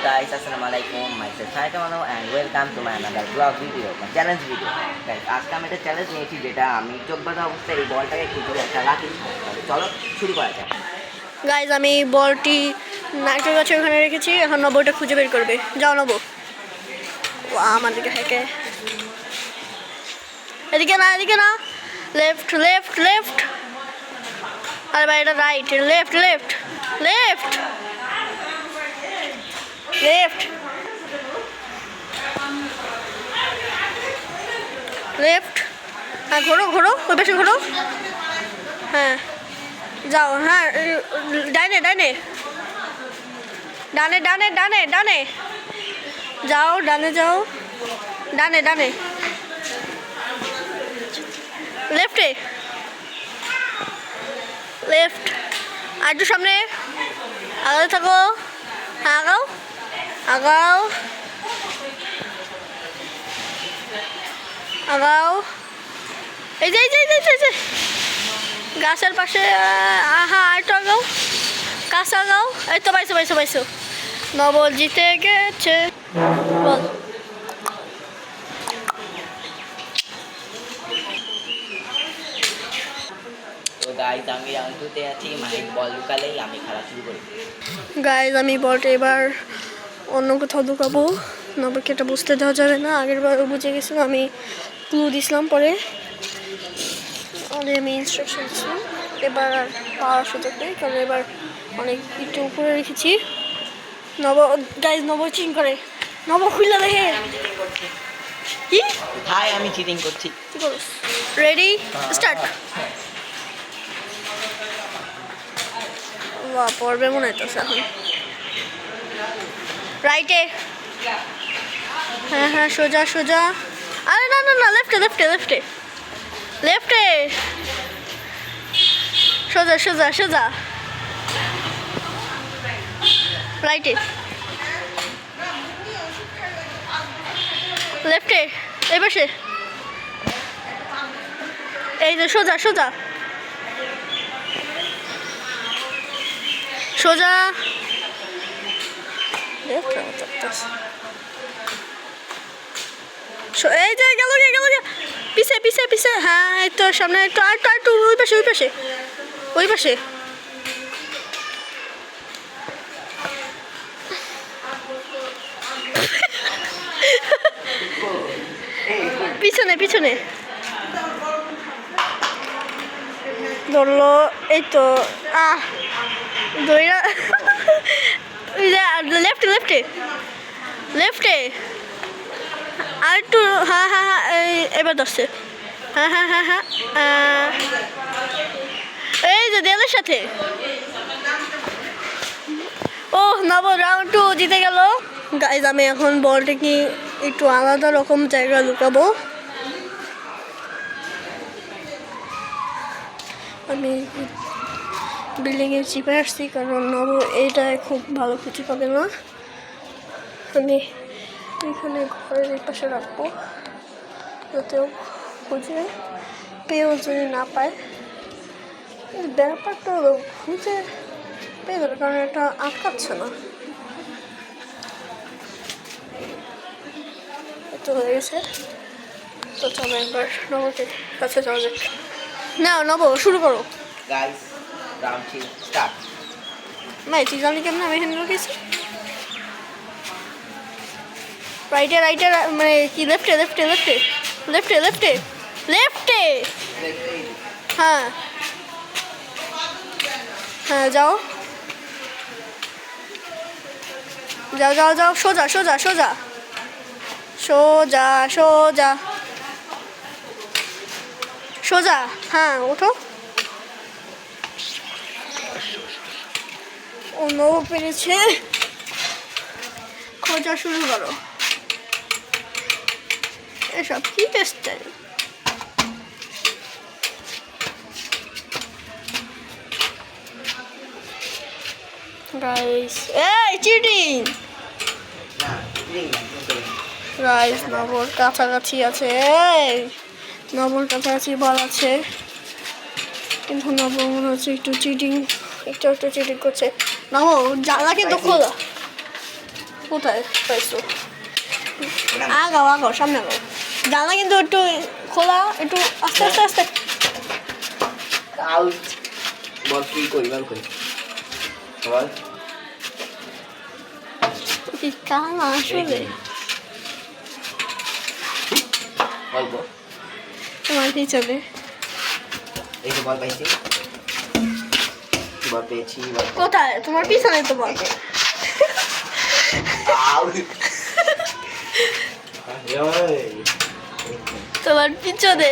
Guys, Assalamualaikum. Myself Saita Mano and welcome to my another vlog video, my challenge আমি একটা challenge নিয়েছি যেটা আমি চোখ বাঁধা অবস্থায় এই বলটাকে খুঁজে একটা রাখি চলো শুরু করা যাক আমি বলটি নারকেল গাছের ওখানে রেখেছি এখন নবটা খুঁজে বের করবে যাও নব এদিকে না এদিকে না লেফট লেফট লেফট আরে ভাই এটা right left left left left left হ্যাঁ ঘোরো ঘোরো, ওই পাশে ঘোরো। হ্যাঁ। যাও হ্যাঁ ডানে ডানে। ডানে ডানে ডানে ডানে। যাও ডানে যাও। ডানে ডানে। লেফটে লেফট আর একটু সামনে। আগাতে থাকো। আগাও। আগাও। আগাও। এই যে এই যে এই যে, গাছের পাশে হ্যাঁ আরেকটু আগাও। কাছে আগাও। এই তো পাইছো পাইছো পাইছো। নবল জিতে গেছে। বল গাইজ আমি রাউন্ড টুতে আছি মাহিক বল লুকালেই আমি খেলা শুরু করি। গাইজ আমি বলটা এবার অন্য কোথাও ঢুকাবো। নবকে এটা বুঝতে দেওয়া যাবে না আগের বার বুঝে গেছিল আমি ক্লু দিছিলাম পরে। অনেক আমি ইনস্ট্রাকশন দিছিলাম এবার আর পাওয়ার সুযোগ নেই কারণ এবার অনেক একটু উপরে রেখেছি। নব গাইজ নব চিং করে। নব দেখে। কি? কোথায় আমি চিটিং করছি। রেডি স্টার্ট বাহ পড়বে মনে হইতেছে এখন। রাইটে হ্যাঁ হ্যাঁ সোজা সোজা। আরে না না না লেফটে লেফটে লেফটে লেফটে সোজা সোজা সোজা। রাইটে লেফটে এই পাশে। এই যে সোজা সোজা। সোজা। এই যে, গেল গে গেল গে পিছে পিছে পিছে। হ্যাঁ এই তো সামনে একটু আর একটু ওই পাশে ওই পাশে। ওই পাশে। পিছনে ধরলো, এই তো, আহ দইরা লেফটে লেফটে লেফটে আর একটু হ্যাঁ হ্যাঁ হ্যাঁ এই, এবার ধরছে। হ্যাঁ হ্যাঁ হ্যাঁ হ্যাঁ এই যে, দেয়ালের সাথে। ও নব রাউন্ড টু জিতে গেল। গাইজ আমি এখন বলটা কি একটু আলাদা রকম জায়গা লুকাবো? আমি বিল্ডিংয়ে চিপে আসছি কারণ নব এটা খুব ভালো খুঁজে পাবে না। আমি এখানে ঘরের এই পাশে রাখব, যাতেও খুঁজে পেয়েও যদি না পায়। ব্যাপারটা হলো খুঁজে পেয়ে যাবে, কারণ এটা আটকাচ্ছে না। তো হয়ে গেছে। তো চলো একবার নবকে কাছে যাওয়া যাক। না নব শুরু করো। রাউন্ড থ্রি স্টার্ট ভাই তুই জানি কেমন আমি এখানে রেখেছি রাইটে রাইটে মানে কি লেফটে লেফটে লেফটে লেফটে লেফটে লেফটে হ্যাঁ। হ্যাঁ যাও। যাও যাও যাও সোজা সোজা সোজা। সোজা সোজা। সোজা হ্যাঁ ওঠো। অন্য পেরেছে খোঁজা শুরু করো। এসব কি টেস্ট গাইস এই চিটিং রাইস নবর কাছাকাছি আছে এই। নবর কাছাকাছি বল আছে। কিন্তু নবর মনে হচ্ছে একটু চিটিং একটু একটু চিটিং করছে। নব জানলা কিন্তু খোলা। কোথায়? পাইছো। আগাও আগাও সামনে আগাও জানলা কিন্তু একটু খোলা একটু আস্তে আস্তে আস্তে। আউট বল কি করি বল করি। বল। কি কাম আসলে? বল বল। তোমার পিছনে এই তো বল পাইছি। বল পেয়েছি কোথায়? তোমার পিছনে তো বল। তোমার পিছনে।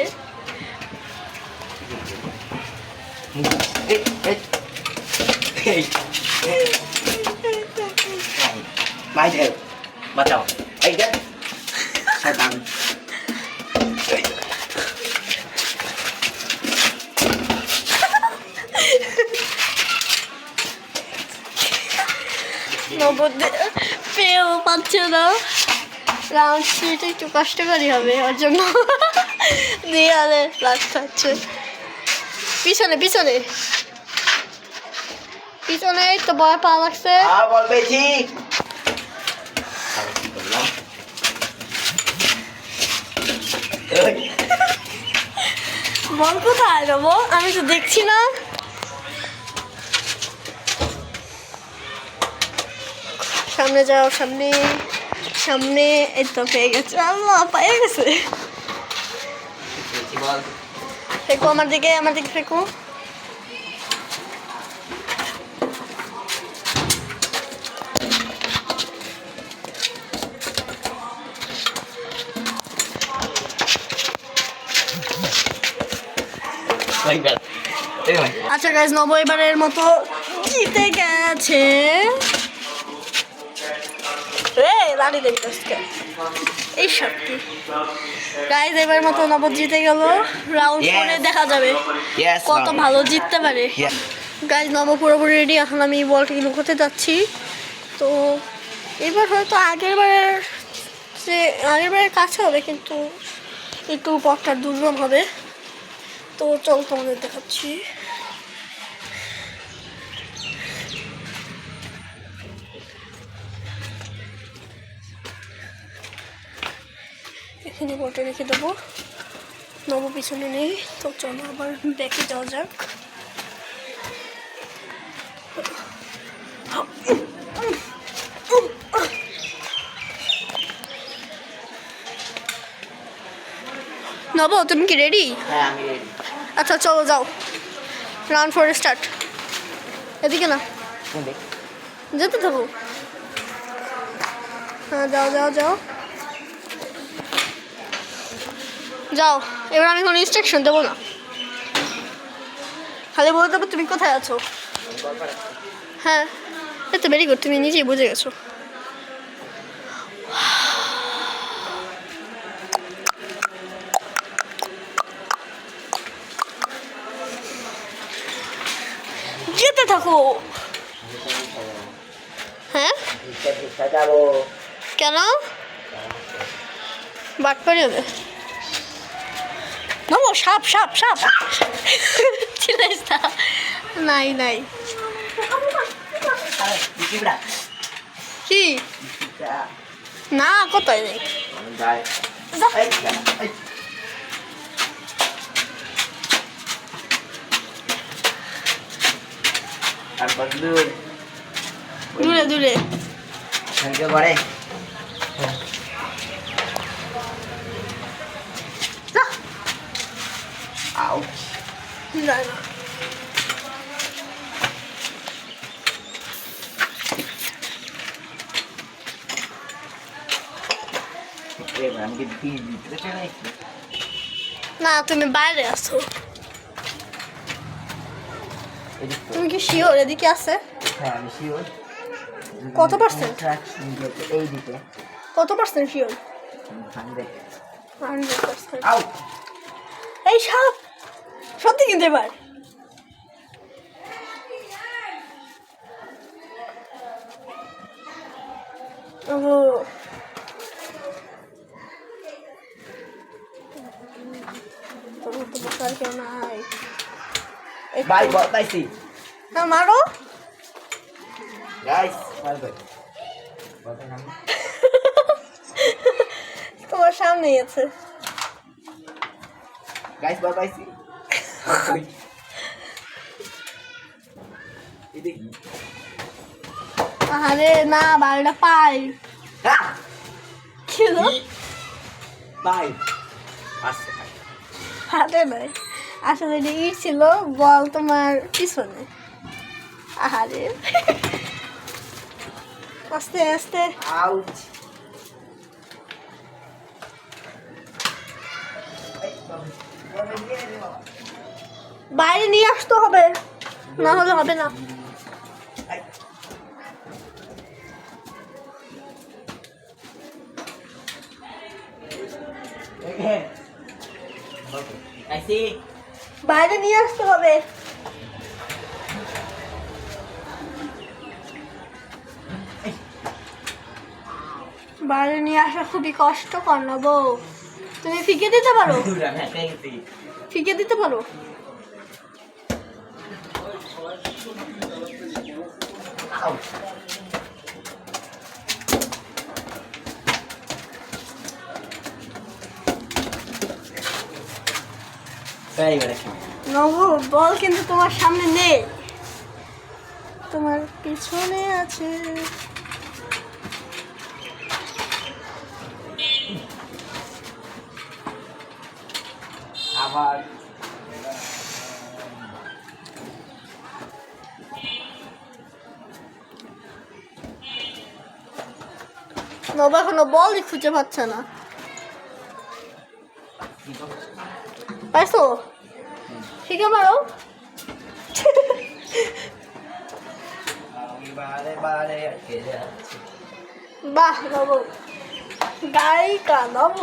মাই দেব বাঁচাও। এই দেখ। নবদ্বীপ পেয়েও পাচ্ছে না। রাউন্ড সিট একটু কষ্টকরই হবে ওর জন্য। দেয়ালে লাগতে হচ্ছে। পিছনে পিছনে। পিছনে তো ভয় পা লাগছে। আর বল কোথায় নেব আমি তো দেখছি না। সামনে যাও সামনে সামনে এই তো পেয়ে গেছে। আল্লাহ পেয়ে গেছে। ফেকো আমার দিকে আমার দিকে ফেকো। আচ্ছা গাইজ নব এবারের মতো জিতে গেছে। রে দেবি এই গাইজ এবার মতো নব জিতে গেল। রাউন্ড. দেখা যাবে। কত ভালো জিততে পারে। গাইজ নব পুরোপুরি রেডি এখন আমি বলটা লুকোতে যাচ্ছি। তো এবার হয়তো আগের বারের যে আগের বারের কাছে হবে কিন্তু একটু পথটা দুর্গম হবে। তো চল তোমাদের দেখাচ্ছি। এখানে বলটা রেখে দেবো। নব পিছনে নেই। তো চলো আবার ব্যাকে যাওয়া যাক। নব তুমি কি রেডি হ্যাঁ আচ্ছা চলো যাও। রাউন্ড ফোর স্টার্ট এদিকে না। দেখ যেতে থাকো। হ্যাঁ যাও যাও যাও। যাও এবার আমি কোনো ইনস্ট্রাকশন দেবো না। খালি বলতে দেবো তুমি কোথায় আছো? হ্যাঁ এই তো ভেরি গুড তুমি নিজেই বুঝে গেছো। যেতে থাকো। হ্যাঁ? কেন? বাট করে হবে। মামো সাপ সাপ সাপ চিনাইস না নাই নাই বিচিবড়া কি না কোথায় নেই যাই যা। এই দাঁড়া, এই। তারপর দূর দূরে দূরে থ্যাংক ইউ করে যা। আউ না তুমি বাইরে আছো। তুমি কি শিওর? এদিকে আছে? হ্যাঁ আমি শিওর। কত percent? এই দিকে। কত percent sure? Hundred hundred percent আউ এই সাপ! কিন্তু এবার। ভাই বতাইছি হ্যাঁ, মারো। গাইস তোমার সামনেই আছে। গাইস বতাইছি আরে। না বারোটা পাই। হলো? বাই হাতে নয় আসলে ইট ছিল বল তোমার পিছনে। আরে। আস্তে আস্তে। আউট বাইরে নিয়ে আসতে হবে। না হলে হবে না। বাইরে নিয়ে আসতে হবে। বাইরে নিয়ে আসা খুবই কষ্টকর না বউ। তুমি ফিকে দিতে পারো? আমি ফিকে দিতে পারো? আউট তাই এবারে নব বল কিন্তু তোমার সামনে নেই। তোমার পিছনে আছে। আবার নব এখনও বলই খুঁজে পাচ্ছে না। পাইছো? ঠিক আছে মারো। বাহ, নব গায়িকা, নব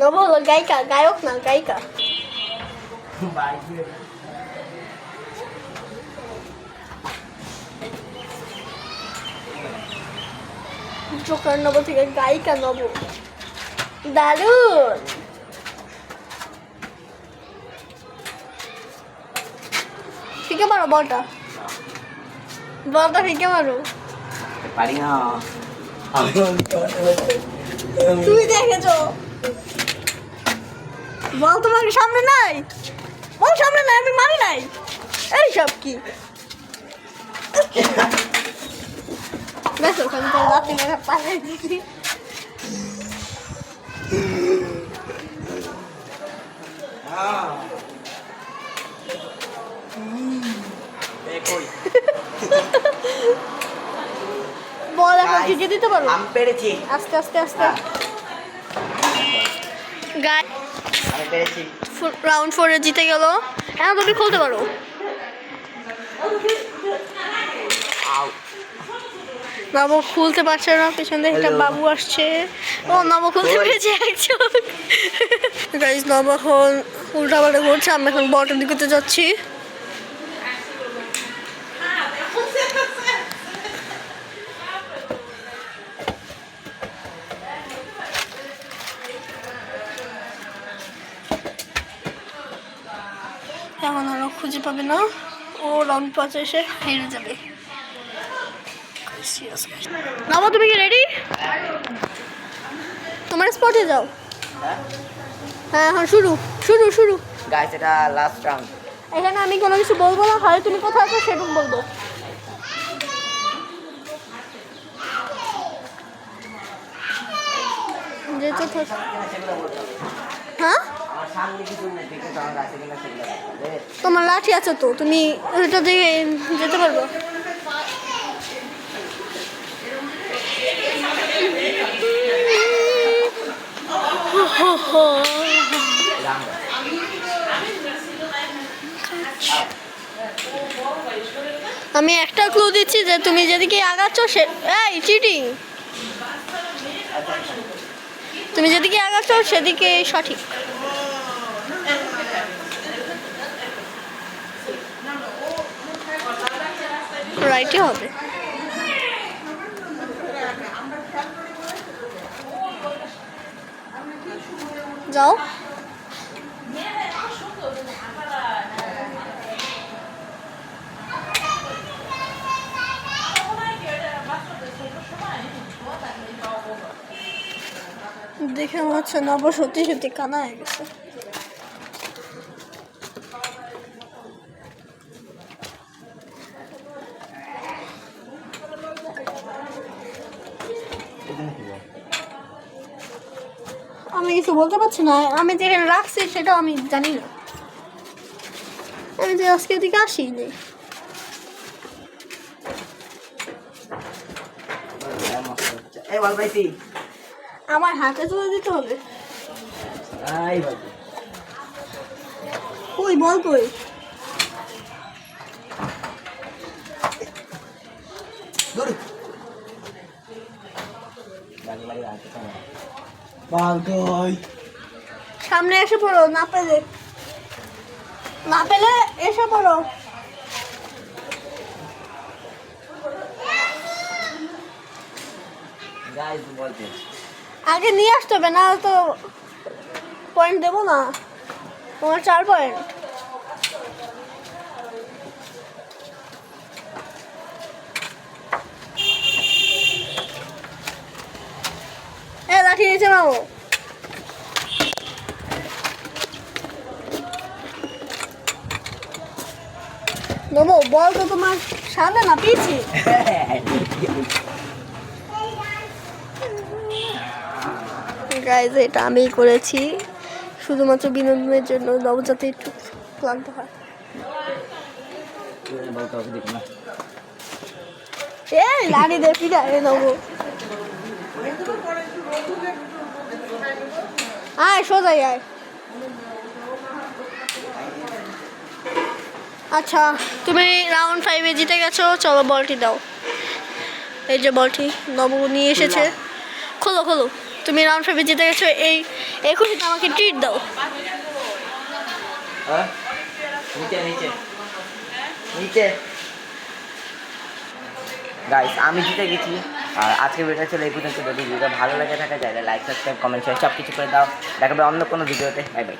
নব হলো গায়িকা, গায়ক না গায়িকা। জোকার নব থেকে গায়িকা নব। দারুণ! ফিকে মারো বলটা। বলটা ফিকে মারো। পারি না। তুই দেখেছ? বল তোমার সামনে নাই। বল সামনে নাই আমি মারি নাই। এই সব কি? দেখো আমি তো রাতে মেরে পালাই দিছি বল এখন Guys, দিতে পারো পেরেছি আস্তে আস্তে আস্তে গাই পেরেছি রাউন্ড ফোরে জিতে গেল। হ্যাঁ তুমি খুলতে পারো আউট নব খুলতে পারছে না পেছন থেকে একটা বাবু আসছে। ও নব খুলতে. পেরেছে একজন। গাইজ নব এখন উল্টা পাল্টা করছে আমি এখন বটের দিকে যাচ্ছি। এখন আরও খুঁজে পাবে না। ও রাউন্ড পাঁচে এসে হেরে যাবে। নামা তুমি কি রেডি তোমার স্পটে যাও। হ্যাঁ এখন শুরু শুরু শুরু। গাইস এটা লাস্ট রাউন্ড এখানে আমি কোনো কিছু বলব না। হয় তুমি কোথায় আছো সেটুকু বলব। থাক- হ্যাঁ। তোমার লাঠি আছে তো তুমি ওইটা দিয়ে যেতে পারব রাউন্ড আমি একটা ক্লু দিচ্ছি যে তুমি যেদিকে আগাচ্ছ সে এই, চিটিং। তুমি যেদিকে আগাচ্ছ সেদিকে সঠিক। রাইটই হবে। যাও দেখে মনে হচ্ছে নব সত্যি সত্যি কানা হয়ে গেছে Thank you. আমি কিছু বলতে পারছি না। আমি যেখানে রাখছি সেটাও আমি জানি না। আমি যে আজকে এদিকে আসি নি মস্ত হচ্ছে। এই বল পাইছি আমার হাতে তুলে দিতে হবে। কই, বল কই? কই সামনে এসে পড়ো না পেলে। না পেলে এসে পড়ো। আগে নিয়ে আসতে হবে না তো পয়েন্ট দেবো না। তোমার চার পয়েন্ট নামো নমো বল তো তোমার সামনে না পিছিয়ে গাইজ এটা আমি করেছি। শুধুমাত্র বিনোদনের জন্য নবজাতি একটু ক্লান্ত হয়। দেখি এই লাড়ি দে ফিরা এ নেব। আয় সোজাই আয়। আচ্ছা তুমি রাউন্ড ফাইভে জিতে গেছো চলো বলটি দাও। এই যে বলটি নব নিয়ে এসেছে। খোলো খোলো। তুমি রাউন্ড ফাইভে জিতে গেছো এই এই খুশিতে আমাকে ট্রিট দাও। হ্যাঁ? নিচে নিচে। নিচে। গাইস আমি জিতে গেছি। আর আজকে ভিডিওটা ছিল এই পর্যন্ত। যদি ভিডিও ভালো লাগে থাকে, তাহলে লাইক সাবস্ক্রাইব কমেন্ট শেয়ার সব কিছু করে দাও। দেখাবে অন্য কোনো ভিডিওতে বাই বাই